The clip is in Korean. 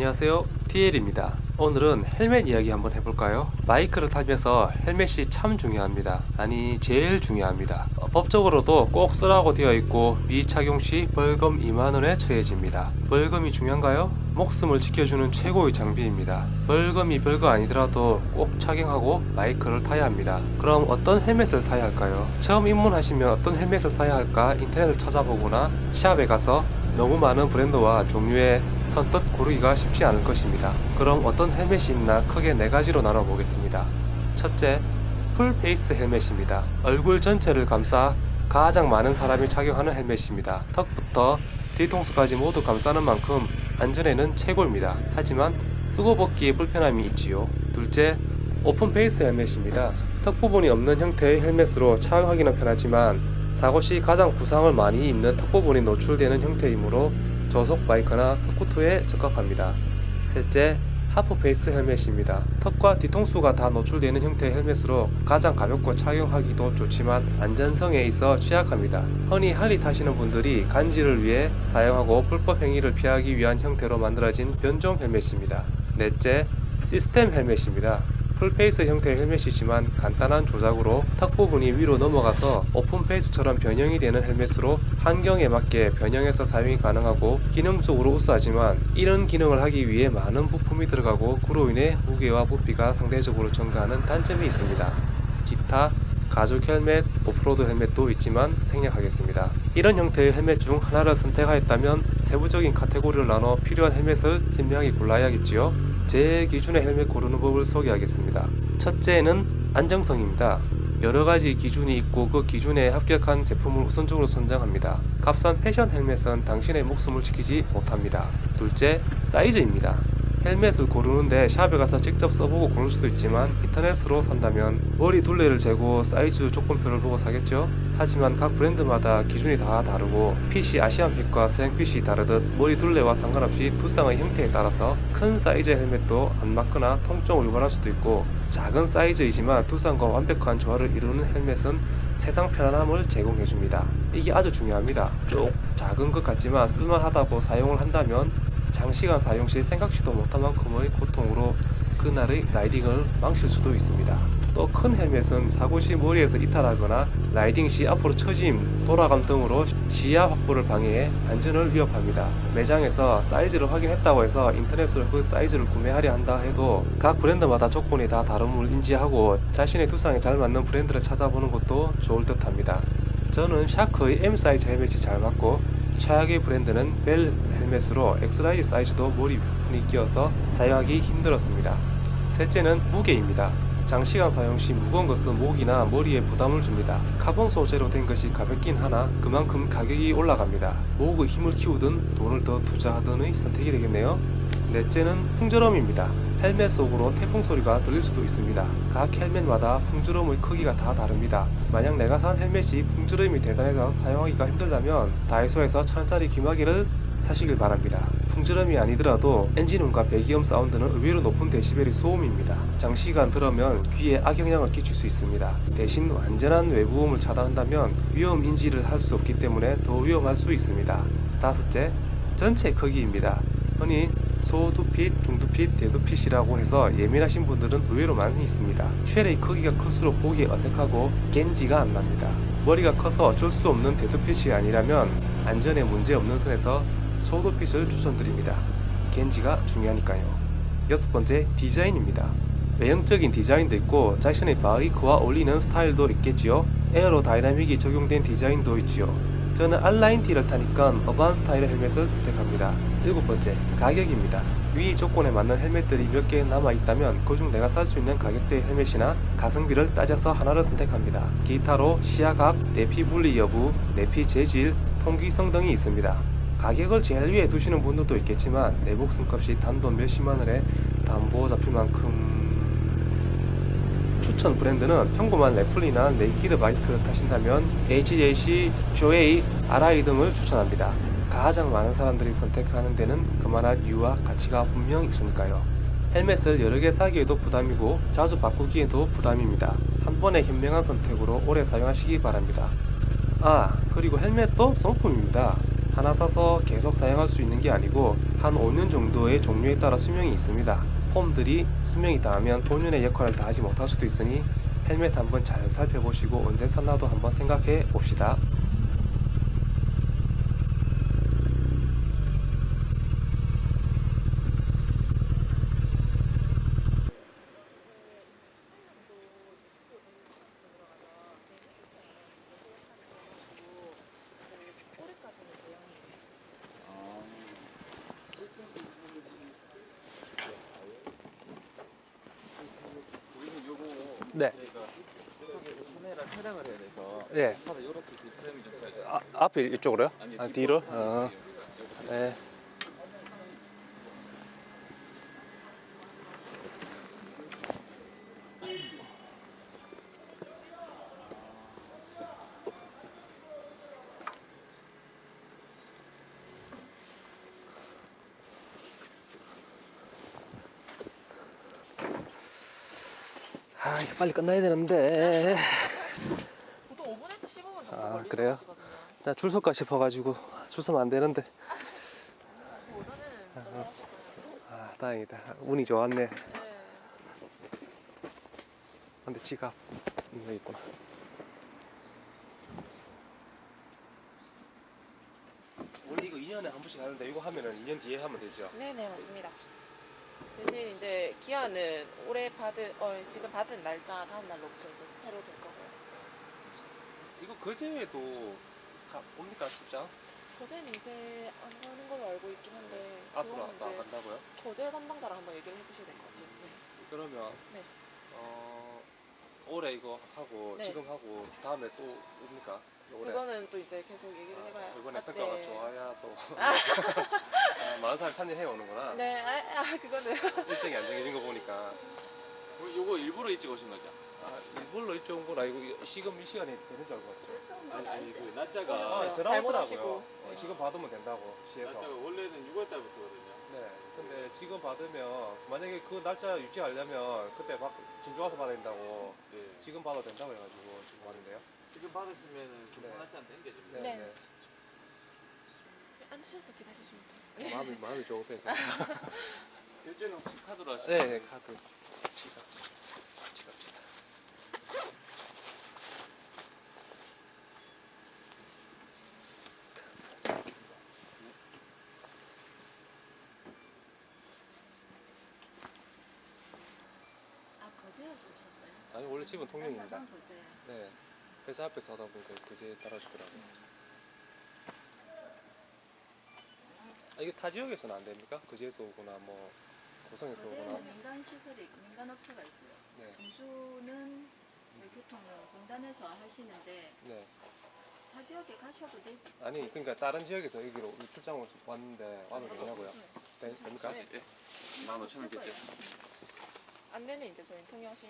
안녕하세요. TL입니다. 오늘은 헬멧 이야기 한번 해볼까요? 바이크를 타면서 헬멧이 참 중요합니다. 아니 제일 중요합니다. 어, 법적으로도 꼭 쓰라고 되어 있고 미착용 시 벌금 2만원에 처해집니다. 벌금이 중요한가요? 목숨을 지켜주는 최고의 장비입니다. 벌금이 별거 아니더라도 꼭 착용하고 바이크를 타야 합니다. 그럼 어떤 헬멧을 사야 할까요? 처음 입문하시면 어떤 헬멧을 사야 할까? 인터넷을 찾아보거나 샵에 가서 너무 많은 브랜드와 종류의 선뜻 고르기가 쉽지 않을 것입니다. 그럼 어떤 헬멧이 있나 크게 네 가지로 나눠보겠습니다. 첫째, 풀페이스 헬멧입니다. 얼굴 전체를 감싸 가장 많은 사람이 착용하는 헬멧입니다. 턱부터 뒤통수까지 모두 감싸는 만큼 안전에는 최고입니다. 하지만 쓰고 벗기에 불편함이 있지요. 둘째, 오픈 페이스 헬멧입니다. 턱 부분이 없는 형태의 헬멧으로 착용하기는 편하지만 사고 시 가장 부상을 많이 입는 턱 부분이 노출되는 형태이므로 저속 바이크나 스쿠터에 적합합니다. 셋째, 하프 페이스 헬멧입니다. 턱과 뒤통수가 다 노출되는 형태의 헬멧으로 가장 가볍고 착용하기도 좋지만 안전성에 있어 취약합니다. 흔히 할리 타시는 분들이 간지를 위해 사용하고 불법 행위를 피하기 위한 형태로 만들어진 변종 헬멧입니다. 넷째, 시스템 헬멧입니다. 풀페이스 형태의 헬멧이지만 간단한 조작으로 턱 부분이 위로 넘어가서 오픈 페이스처럼 변형이 되는 헬멧으로 환경에 맞게 변형해서 사용이 가능하고 기능적으로 우수하지만 이런 기능을 하기 위해 많은 부품이 들어가고 그로 인해 무게와 부피가 상대적으로 증가하는 단점이 있습니다. 기타 가죽 헬멧, 오프로드 헬멧도 있지만 생략하겠습니다. 이런 형태의 헬멧 중 하나를 선택하였다면 세부적인 카테고리를 나눠 필요한 헬멧을 현명하게 골라야겠지요. 제 기준의 헬멧 고르는 법을 소개하겠습니다. 첫째는 안정성입니다. 여러 가지 기준이 있고 그 기준에 합격한 제품을 우선적으로 선정합니다. 값싼 패션 헬멧은 당신의 목숨을 지키지 못합니다. 둘째, 사이즈입니다. 헬멧을 고르는데 샵에 가서 직접 써보고 고를 수도 있지만 인터넷으로 산다면 머리 둘레를 재고 사이즈 조건표를 보고 사겠죠? 하지만 각 브랜드마다 기준이 다 다르고 PC 아시안핏과 서양핏이 다르듯 머리 둘레와 상관없이 두상의 형태에 따라서 큰 사이즈의 헬멧도 안 맞거나 통증을 유발할 수도 있고 작은 사이즈이지만 두상과 완벽한 조화를 이루는 헬멧은 세상 편안함을 제공해줍니다. 이게 아주 중요합니다. 쭉 작은 것 같지만 쓸만하다고 사용을 한다면 장시간 사용 시 생각지도 못한 만큼의 고통으로 그날의 라이딩을 망칠 수도 있습니다. 또 큰 헬멧은 사고 시 머리에서 이탈하거나 라이딩 시 앞으로 처짐, 돌아감 등으로 시야 확보를 방해해 안전을 위협합니다. 매장에서 사이즈를 확인했다고 해서 인터넷으로 그 사이즈를 구매하려 한다 해도 각 브랜드마다 조건이 다 다름을 인지하고 자신의 두상에 잘 맞는 브랜드를 찾아보는 것도 좋을 듯 합니다. 저는 샤크의 M 사이즈 헬멧이 잘 맞고 최악의 브랜드는 벨 헬멧으로 엑스라이즈 사이즈도 머리 부분이 끼어서 사용하기 힘들었습니다. 셋째는 무게입니다. 장시간 사용 시 무거운 것은 목이나 머리에 부담을 줍니다. 카본 소재로 된 것이 가볍긴 하나 그만큼 가격이 올라갑니다. 목의 힘을 키우든 돈을 더 투자하든의 선택이 되겠네요. 넷째는 풍절음입니다. 헬멧 속으로 태풍 소리가 들릴 수도 있습니다. 각 헬멧마다 풍절음의 크기가 다 다릅니다. 만약 내가 산 헬멧이 풍절음이 대단해서 사용하기가 힘들다면 다이소에서 천원짜리 귀마개를 사시길 바랍니다. 풍절음이 아니더라도 엔진음과 배기음 사운드는 의외로 높은 데시벨의 소음입니다. 장시간 들으면 귀에 악영향을 끼칠 수 있습니다. 대신 완전한 외부음을 차단한다면 위험 인지를 할 수 없기 때문에 더 위험할 수 있습니다. 다섯째, 전체 크기입니다. 흔히 소두핏, 중두핏, 대두핏이라고 해서 예민하신 분들은 의외로 많이 있습니다. 쉘의 크기가 클수록 보기 어색하고 겐지가 안 납니다. 머리가 커서 어쩔 수 없는 대두핏이 아니라면 안전에 문제 없는 선에서 소두핏을 추천드립니다. 겐지가 중요하니까요. 여섯 번째, 디자인입니다. 외형적인 디자인도 있고 자신의 바이크와 어울리는 스타일도 있겠지요. 에어로 다이나믹이 적용된 디자인도 있지요. 저는 알라인 T를 타니까 어반 스타일의 헬멧을 선택합니다. 일곱 번째, 가격입니다. 위 조건에 맞는 헬멧들이 몇 개 남아 있다면 그중 내가 살 수 있는 가격대의 헬멧이나 가성비를 따져서 하나를 선택합니다. 기타로 시야각, 내피 분리 여부, 내피 재질, 통기성 등이 있습니다. 가격을 제일 위에 두시는 분들도 있겠지만 내 목숨값이 단돈 몇십만 원에 담보 잡힐 만큼 추천 브랜드는 평범한 래플리나 네이키드 바이크를 타신다면 HJC, 조에이, RI 등을 추천합니다. 가장 많은 사람들이 선택하는 데는 그만한 이유와 가치가 분명 있으니까요. 헬멧을 여러 개 사기에도 부담이고 자주 바꾸기에도 부담입니다. 한 번의 현명한 선택으로 오래 사용하시기 바랍니다. 아, 그리고 헬멧도 소모품입니다. 하나 사서 계속 사용할 수 있는 게 아니고 한 5년 정도의 종류에 따라 수명이 있습니다. 폼들이 수명이 다하면 본연의 역할을 다하지 못할 수도 있으니 헬멧 한번 잘 살펴보시고 언제 샀나도 한번 생각해 봅시다. 네. 저희가 이쪽에서 카메라 촬영을 해야 돼서 예. 차를 이렇게 비스듬히 좀 돼요. 아, 앞에 이쪽으로요? 아니, 아, 뒷- 뒤로? 어. 여기. 네. 아, 이거 빨리 끝나야 되는데. 보통 5분에서 15분 정도 아, 걸리는 그래요? 것이거든요. 나 줄 설까 싶어가지고 줄 서면 안 되는데. 아직 오전에는 너무 하실 거예요. 아, 다행이다. 운이 좋았네. 네. 근데 지갑 여기 있구나. 원래 이거 2년에 한 번씩 하는데 이거 하면은 2년 뒤에 하면 되죠. 네네 맞습니다. 대신 이제 기한은 올해 받은 어 지금 받은 날짜 다음 날로부터 이제 새로 될 거고요. 이거 거제에도 가, 옵니까 출장? 거제는 이제 안 가는 걸로 알고 있긴 한데 앞으로 그거는 안, 안 간다고요? 거제 담당자랑 한번 얘기를 해보셔야 될 것 같아요. 네. 그러면 네. 어 올해 이거 하고 네. 지금 하고 다음에 또 옵니까? 올해 그거는 또 이제 계속 얘기를 해봐야 이번에 그때- 성과가 좋아야 또 아, 많은 사람 참여해 오는구나. 네, 아, 아 그거는 일정이 안 정해진 거 보니까 우리 요거 일부러 일찍 오신 거죠? 아, 일본로 일찍 온 거라 이거 시금 이 시간에 되는 줄 알고 왔죠. 아니, 아니 그 날짜가 오셨어요. 아, 전화 잘못하시고. 오더라고요. 어, 네. 지금 받으면 된다고 시에서. 날짜가 원래는 6월 달부터거든요. 네. 근데 지금 받으면 만약에 그 날짜 유지하려면 그때 받, 진주 와서 받아야 된다고 네. 지금 받아도 된다고 해가지고 지금 받는데요. 지금 받으시면은 네. 날짜 안 땡겨집니다. 네. 네. 네. 앉으셔서 기다리시면 돼요. 마음이 마음이 좋으세요. 결제는 혹시 카드로 하시나요? 네, 네 카드. 지갑. 지갑 지갑. 아 거제에서 오셨어요? 아니 원래 집은 통영입니다. 나는 거제. 네. 회사 앞에서 하다 보니까 그제 따라주더라고요. 이게 타 지역에서는 안 됩니까? 그제에서 오거나 뭐 고성에서 오거나. 거제에는 민간 시설이 있고 민간 업체가 있고요. 네. 진주는 교통은 공단에서 하시는데 네. 타 지역에 가셔도 되지. 아니 그러니까 다른 지역에서 여기로 출장을 왔는데 와도 되냐고요? 되, 됩니까? 네. 15,000원 겠죠. 안내는 이제 저희 통영 시